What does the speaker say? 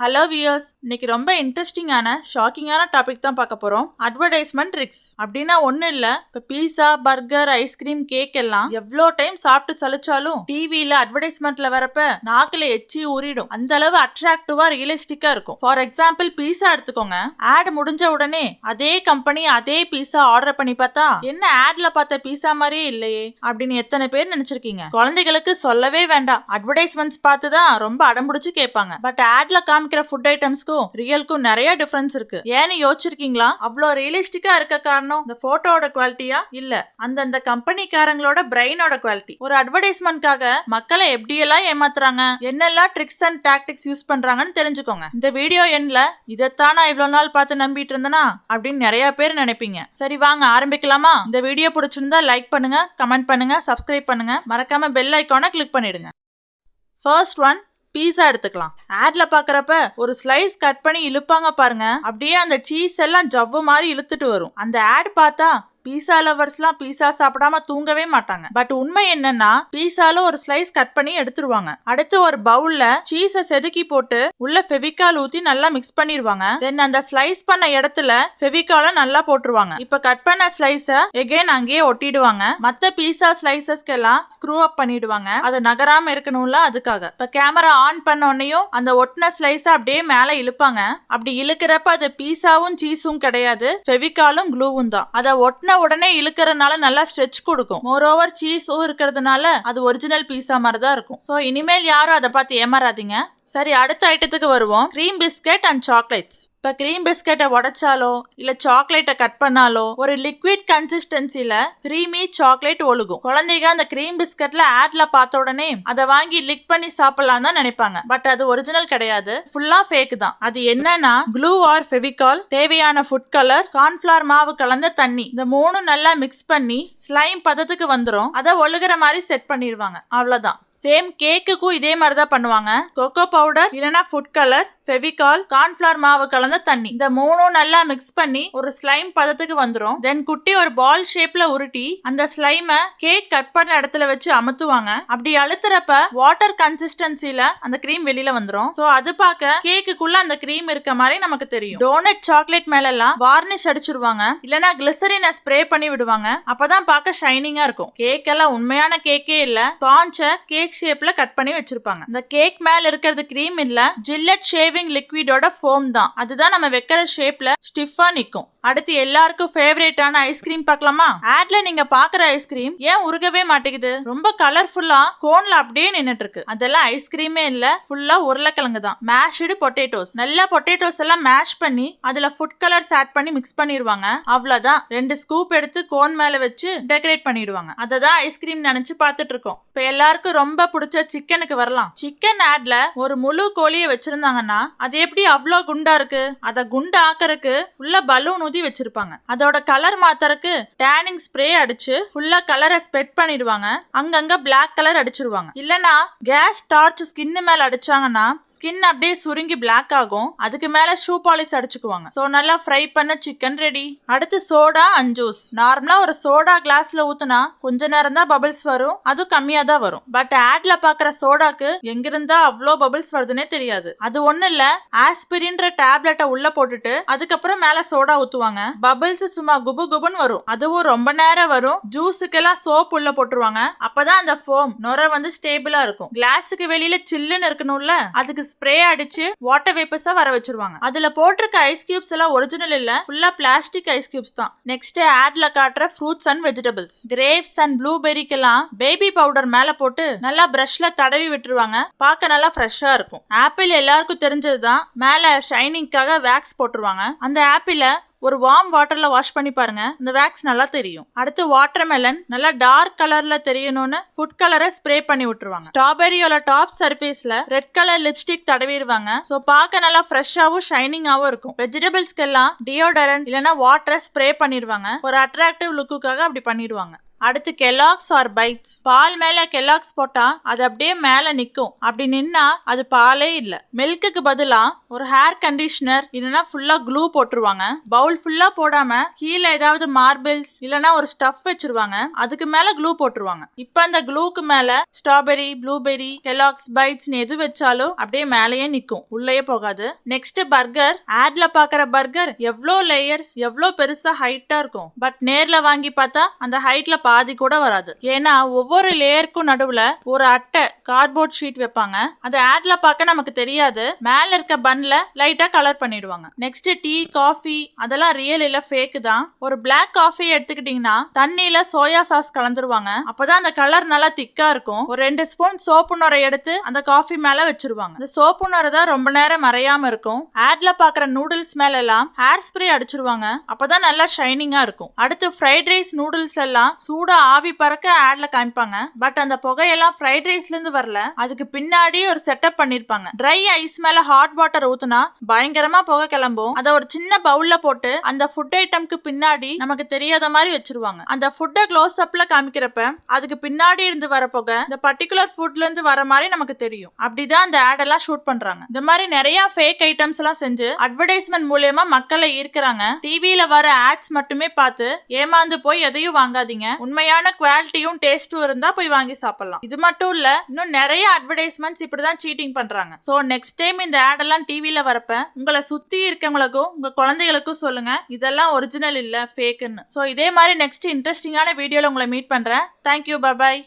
Hello wears இன்னைக்கு ரொம்ப இன்ட்ரெஸ்டிங்கான ஷாக்கிங்கான டாபிக் தான் பார்க்க போகிறோம் அட்வர்டைஸ்மெண்ட் ட்ரிக்ஸ் அப்படின்னா ஒன்றும் இல்லை. இப்போ பீஸா பர்கர் ஐஸ்கிரீம் கேக் எல்லாம் எவ்வளோ டைம் சாப்பிட்டு சலிச்சாலும் டிவியில் அட்வர்டைஸ்மெண்ட்ல வரப்ப நாக்கில் எச்சி ஊறிடும். அந்த அளவு அட்ராக்டிவாக ரியலிஸ்டிக்காக இருக்கும். ஃபார் எக்ஸாம்பிள் பீஸா எடுத்துக்கோங்க. ஆட் முடிஞ்ச உடனே அதே கம்பெனி அதே பீஸா ஆர்டர் பண்ணி பார்த்தா என்ன ஆட்ல பார்த்த பீஸா மாதிரியே இல்லையே அப்படின்னு எத்தனை பேர் நினைச்சிருக்கீங்க? குழந்தைகளுக்கு சொல்லவே வேண்டாம். அட்வர்டைஸ்மெண்ட்ஸ் பார்த்து தான் ரொம்ப அடம்பிடிச்சு கேட்பாங்க. பட் ஆட்ல காமிக்கிற ஃபுட் ஐட்டம்ஸ்க்கும் ரியல்க்கும் நிறைய டிஃபரன்ஸ் இருக்கு. ஏன்னு யோசிச்சிருக்கீங்களா? அவ்வளோ ரியலிஸ்டிக்கா இருக்க காரணம் இந்த போட்டோட குவாலிட்டியா இல்ல. அந்தந்த கம்பெனிக்காரங்களோட பிரெயினோட குவாலிட்டி ஒரு அட்வர்டைஸ்மெண்ட்காக மக்களை எப்படியெல்லாம் ஏமாத்துறாங்க? என்னெல்லாம் ட்ரிக்ஸ் அண்ட் டாக்டிக்ஸ் யூஸ் பண்றாங்கன்னு தெரிஞ்சுக்கோங்க. இந்த வீடியோ எண்ல இதைத்தான் நான் இவ்வளவு நாள் பார்த்து நம்பிட்டு இருந்தேனா? அப்படின்னு நிறைய பேர் நினைப்பீங்க. சரி வாங்க ஆரம்பிக்கலாமா? இந்த வீடியோ பிடிச்சிருந்தா லைக் பண்ணுங்க கமெண்ட் பண்ணுங்க சப்ஸ்கிரைப் பண்ணுங்க. மறக்காம பெல் ஐக்கானை கிளிக் பண்ணிடுங்க. ஃபர்ஸ்ட் ஒன் பீஸா எடுத்துக்கலாம். ஆட்ல பாக்குறப்ப ஒரு ஸ்லைஸ் கட் பண்ணி இழுப்பாங்க பாருங்க. அப்படியே அந்த சீஸ் எல்லாம் ஜவ்வு மாதிரி இழுத்துட்டு வரும். அந்த ஆட் பார்த்தா பீஸா லவர்ஸ்லாம் பீஸா சாப்பிடாம தூங்கவே மாட்டாங்க. பட் உண்மை என்னன்னா பீஸால ஒரு ஸ்லைஸ் கட் பண்ணி எடுத்துருவாங்க. அடுத்து ஒரு பவுல்ல சீஸ செதுக்கி போட்டு உள்ள ஃபெவிகால் ஊத்தி நல்லா மிக்ஸ் பண்ணிடுவாங்க தென் அந்த ஸ்லைஸ் பண்ண இடத்துல ஃபெவிகால நல்லா போட்டுருவாங்க. இப்ப கட் பண்ண ஸ்லைஸ எகைன் அங்கேயே ஒட்டிடுவாங்க. மத்த பீஸா ஸ்லைசஸ்க்கு எல்லாம் ஸ்க்ரூ அப் பண்ணிடுவாங்க. அது நகராம இருக்கணும்ல அதுக்காக. இப்ப கேமரா ஆன் பண்ண உடனேயும் அந்த ஒட்டின ஸ்லைஸ அப்படியே மேல இழுப்பாங்க. அப்படி இழுக்கிறப்ப அது பீஸாவும் சீஸும் கிடையாது. ஃபெவிகாலும் க்ளூவும் தான். அதை ஒட்டின உடனே இழுக்கறதுனால நல்லா ஸ்ட்ரெச் கொடுக்கும். மோரோவர் சீஸும் இருக்கிறதுனால அது ஒரிஜினல் பீஸா மாதிரி தான் இருக்கும். ஸோ இனிமேல் யாரும் அதை பார்த்து ஏமாறாதீங்க. சரி அடுத்த ஐட்டத்துக்கு வருவோம். க்ரீம் பிஸ்கட் அண்ட் சாக்லேட்ஸ் இப்போ க்ரீம் பிஸ்கெட்டை உடைச்சாலோ இல்லை சாக்லேட்டை கட் பண்ணாலோ ஒரு லிக்விட் கன்சிஸ்டன்சில க்ரீமி சாக்லேட் ஒழுகும். குழந்தைங்க அந்த க்ரீம் பிஸ்கெட்டில் ஆட்ல பார்த்த உடனே அதை வாங்கி லிக் பண்ணி சாப்பிடலாம் தான் நினைப்பாங்க. பட் அது ஒரிஜினல் கிடையாது. ஃபுல்லா ஃபேக் தான். அது என்னன்னா க்ளூ ஆர் ஃபெவிகால் தேவையான ஃபுட் கலர் கார்ன்ஃபிளார் மாவு கலந்த தண்ணி இந்த மூணு நல்லா மிக்ஸ் பண்ணி ஸ்லைம் பதத்துக்கு வந்துடும் அதை ஒழுகுற மாதிரி செட் பண்ணிடுவாங்க. அவ்வளோதான் சேம் கேக்குக்கும் இதே மாதிரி தான் பண்ணுவாங்க. கொக்கோ பவுடர் இல்லைன்னா ஃபுட் கலர் ஃபெவிகால் கார்ன்ஃபிளவர் மாவு கலந்த தண்ணி. இந்த மூணும் நல்லா மிக்ஸ் பண்ணி ஒரு ஸ்லைம் பதத்துக்கு வந்துடும் தென் குட்டி ஒரு பால் ஷேப்ல உருட்டி அந்த ஸ்லைம கேக் கட் பண்ண இடத்துல வச்சு அமுத்துவாங்க. அப்படி அழுத்துறப்ப வாட்டர் கன்சிஸ்டன்சில அந்த கிரீம் வெளியில வந்துடும் சோ அது பார்க்க கேக்குக்குள்ள அந்த கிரீம் இருக்க மாதிரி நமக்கு தெரியும். டோனட் சாக்லேட் மேல எல்லாம் வார்னிஷ் அடிச்சிருவாங்க இல்லனா கிளிசரினை ஸ்ப்ரே பண்ணி விடுவாங்க. அப்பதான் பார்க்க ஷைனிங்கா இருக்கும். கேக் எல்லாம் உண்மையான கேக்கே இல்ல. ஸ்பாஞ்ச கேக் ஷேப்ல கட் பண்ணி வச்சிருப்பாங்க. இந்த கேக் மேல இருக்கிறது கிரீம் இல்ல. ஜில்லட் ஷேவ் ஷேவிங் லிக்விடோட ஃபோம் தான். அதுதான் நம்ம வைக்கிற ஷேப்ல ஸ்டிஃபா நிற்கும் அடுத்து எல்லாருக்கும் ஃபேவரேட்டான ஐஸ்கிரீம் பார்க்கலாமா? ஆட்ல நீங்க பாக்குற ஐஸ்கிரீம் ஏன் உருகவே மாட்டேங்குது? ரொம்ப கலர்ஃபுல்லா கோன்ல அப்படியே நின்னுட்டு இருக்கு அதெல்லாம் ஐஸ்கிரீமே இல்ல ஃபுல்லா உருளைக்கிழங்கு தான். மேஷ்டு பொட்டேட்டோஸ் நல்லா பொட்டேட்டோஸ் எல்லாம் மேஷ் பண்ணி அதுல ஃபுட் கலர்ஸ் ஆட் பண்ணி மிக்ஸ் பண்ணிடுவாங்க அவ்வளவுதான். ரெண்டு ஸ்கூப் எடுத்து கோன் மேல வச்சு டெக்கரேட் பண்ணிடுவாங்க. அதை தான் ஐஸ்கிரீம் நினைச்சு பார்த்துட்டு இருக்கோம். இப்ப எல்லாருக்கும் ரொம்ப பிடிச்ச சிக்கனுக்கு வரலாம். சிக்கன் ஆட்ல ஒரு முழு கோழியை வச்சிருந்தாங்கன்னா அது எப்படி அவ்வளோ குண்டா இருக்கு? அதை குண்டு ஆக்கறதுக்கு உள்ள பலூன் ஊதி வச்சிருப்பாங்க. அதோட கலர் மாத்தறக்கு டேனிங் ஸ்ப்ரே அடிச்சு ஃபுல்லா கலரை ஸ்பெட் பண்ணிடுவாங்க. அங்கங்க பிளாக் கலர் அடிச்சிருவாங்க. இல்லனா கேஸ் டார்ச் ஸ்கின் மேல அடிச்சாங்கன்னா ஸ்கின் அப்படியே சுருங்கி பிளாக் ஆகும். அதுக்கு மேல ஷூ பாலிஷ் அடிச்சுக்குவாங்க. சோ நல்லா ஃப்ரை பண்ண சிக்கன் ரெடி அடுத்து சோடா அண்ட் ஜூஸ் நார்மலா ஒரு சோடா கிளாஸ்ல ஊத்துனா கொஞ்ச நேரம் தான் பபிள்ஸ் வரும். அதுவும் கம்மியா தான் வரும். பட் ஆட்ல பாக்குற சோடாக்கு எங்கிருந்தா அவ்வளோ பபிள்ஸ் வருதுன்னே தெரியாது. அது ஒண்ணு இல்ல ஆஸ்பிரின்ற டேப்லெட்டை உள்ள போட்டுட்டு அதுக்கப்புறம் மேல சோடா ஊத்துவாங்க. பபிள்ஸ் சும்மா குபு குபுன்னு வரும். அதுவும் ரொம்ப நேரம் வரும். ஜூஸுக்கெல்லாம் சோப் உள்ள போட்டுருவாங்க. அப்பதான் அந்த ஃபோம் நுர வந்து ஸ்டேபிளா இருக்கும். கிளாஸுக்கு வெளியில சில்லுன்னு இருக்கணும்ல அதுக்கு ஸ்ப்ரே அடிச்சு வாட்டர் வேப்பர்ஸா வர வச்சிருவாங்க. அதுல போட்டிருக்க ஐஸ் கியூப்ஸ் எல்லாம் ஒரிஜினல் இல்ல ஃபுல்லா பிளாஸ்டிக் ஐஸ் கியூப்ஸ் தான். நெக்ஸ்ட் ஆட்ல காட்டுற fruits and vegetables. Grapes and ப்ளூபெரிக்கெல்லாம் baby powder மேல போட்டு நல்லா பிரஷ்ல தடவி விட்டுருவாங்க. பார்க்க நல்லா ஃப்ரெஷ்ஷா இருக்கும். ஆப்பிள் எல்லாருக்கும் தான் மேலே ஷைனிங்க்காக வேக்ஸ் போட்டுருவாங்க. அந்த ஆப்பில் ஒரு வார்ம் வாட்டர்ல வாஷ் பண்ணி பாருங்க. இந்த வேக்ஸ் நல்லா தெரியும். அடுத்து வாட்டர்மெலன் நல்லா டார்க் கலர்ல தெரியணும்னு ஃபுட் கலரை ஸ்ப்ரே பண்ணி விட்டுருவாங்க. ஸ்ட்ராபெரியோட டாப் சர்ஃபேஸ்ல ரெட் கலர் லிப்ஸ்டிக் தடவிடுவாங்க. ஸோ பார்க்க நல்லா ஃப்ரெஷ்ஷாகவும் ஷைனிங்காகவும் இருக்கும். வெஜிடபிள்ஸ்க்கு எல்லாம் டியோடரண்ட் இல்லைன்னா வாட்டரை ஸ்ப்ரே பண்ணிடுவாங்க. ஒரு அட்ராக்டிவ் லுக்குக்காக அப்படி பண்ணிடுவாங்க. அடுத்து கெலாக்ஸ் ஆர் பைட்ஸ் பால் மேல கெலாக்ஸ் போட்டா அது அப்படியே மேல நிக்கும். அப்படி நின்னா அது பாலே இல்ல. மில்க்குக்கு பதிலா ஒரு ஹேர் கண்டிஷனர் இல்லனா ஃபுல்லா க்ளூ போட்டுருவாங்க. பவுல் ஃபுல்லா போடாம கீழே ஏதாவது மார்பிள்ஸ் இல்லனா ஒரு ஸ்டஃப் வச்சிருவாங்க. அதுக்கு மேல க்ளூ போட்டுருவாங்க. இப்ப அந்த க்ளூக்கு மேல ஸ்ட்ராபெரி ப்ளூபெரி கெலாக்ஸ் பைட்ஸ்னு எது வச்சாலும் அப்படியே மேலேயே நிக்கும். உள்ளேயே போகாது. நெக்ஸ்ட் பர்கர் ஆட்ல பாக்குற பர்கர் எவ்வளோ லேயர்ஸ் எவ்வளோ பெருசா ஹைட்டா இருக்கும். பட் நேர்ல வாங்கி பார்த்தா அந்த ஹைட்ல பாதி கூட வராது. ஏன்னா ஒவ்வொரு லேயருக்கும் நடுவுல ஒரு அட்டை கார்ட்போர்ட் ஷீட் வைப்பாங்க. அந்த ஆட்ல பார்க்க நமக்கு தெரியாது. மேல இருக்க பன்ல லைட்டா கலர் பண்ணிடுவாங்க. நெக்ஸ்ட் டீ காஃபி அதெல்லாம் ரியல் இல்ல ஃபேக் தான். ஒரு பிளாக் காஃபி எடுத்துக்கிட்டீங்கன்னா தண்ணியில சோயா சாஸ் கலந்துருவாங்க. அப்பதான் அந்த கலர் நல்லா திக்கா இருக்கும். ஒரு ரெண்டு ஸ்பூன் சோப்பு நுரை எடுத்து அந்த காஃபி மேல வச்சிருவாங்க. இந்த சோப்பு நுரை தான் ரொம்ப நேரம் மறையாம இருக்கும். ஆட்ல பாக்குற நூடுல்ஸ் மேல எல்லாம் ஹேர் ஸ்ப்ரே அடிச்சிருவாங்க. அப்பதான் நல்லா ஷைனிங்கா இருக்கும். அடுத்து ஃப்ரைட் ரைஸ் நூடுல்ஸ் எல்லாம் சூட ஆவி பறக்க ஆட்ல காமிப்பாங்க. பட் அந்த புகையெல்லாம் ஃப்ரைட் ரைஸ்ல இருந்து வரல. அதுக்கு பின்னாடி ஒரு செட்டப் பண்ணிருப்பாங்க. ட்ரை ஐஸ் மேல ஹாட் வாட்டர் ஊத்துனா பயங்கரமா புகை கிளம்பும். அதை ஒரு சின்ன பவுல்ல போட்டு அந்த ஃபுட் ஐட்டம்க்கு பின்னாடி நமக்கு தெரியாத மாதிரி வச்சிருவாங்க. அந்த ஃபுட்டை க்ளோஸ் அப்ல காமிக்கிறப்ப அதுக்கு பின்னாடி இருந்து வர புகை இந்த பர்டிகுலர் ஃபுட்ல இருந்து வர மாதிரி நமக்கு தெரியும். அப்படிதான் அந்த ஆட் எல்லாம் ஷூட் பண்றாங்க. இந்த மாதிரி நிறைய ஃபேக் ஐட்டம்ஸ் எல்லாம் செஞ்சு அட்வர்டைஸ்மெண்ட் மூலியமா மக்களை ஈர்க்கிறாங்க. டிவியில வர ஆட்ஸ் மட்டுமே பார்த்து ஏமாந்து போய் எதையும் வாங்காதீங்க. உண்மையான குவாலிட்டியும் டேஸ்டும் இருந்தா போய் வாங்கி சாப்பிடலாம். இது மட்டும் இல்ல இன்னும் நிறைய அட்வர்டைஸ்மெண்ட்ஸ் இப்படிதான் சீட்டிங் பண்றாங்க. சோ நெக்ஸ்ட் டைம் இந்த ஆட் எல்லாம் டிவில வரப்ப உங்களை சுத்தி இருக்கவங்களுக்கும் உங்க குழந்தைகளுக்கும் சொல்லுங்க. இதெல்லாம் ஒரிஜினல் இல்ல ஃபேக்குன்னு சோ இதே மாதிரி நெக்ஸ்ட் இன்ட்ரெஸ்டிங்கான வீடியோல உங்களை மீட் பண்றேன். Thank you bye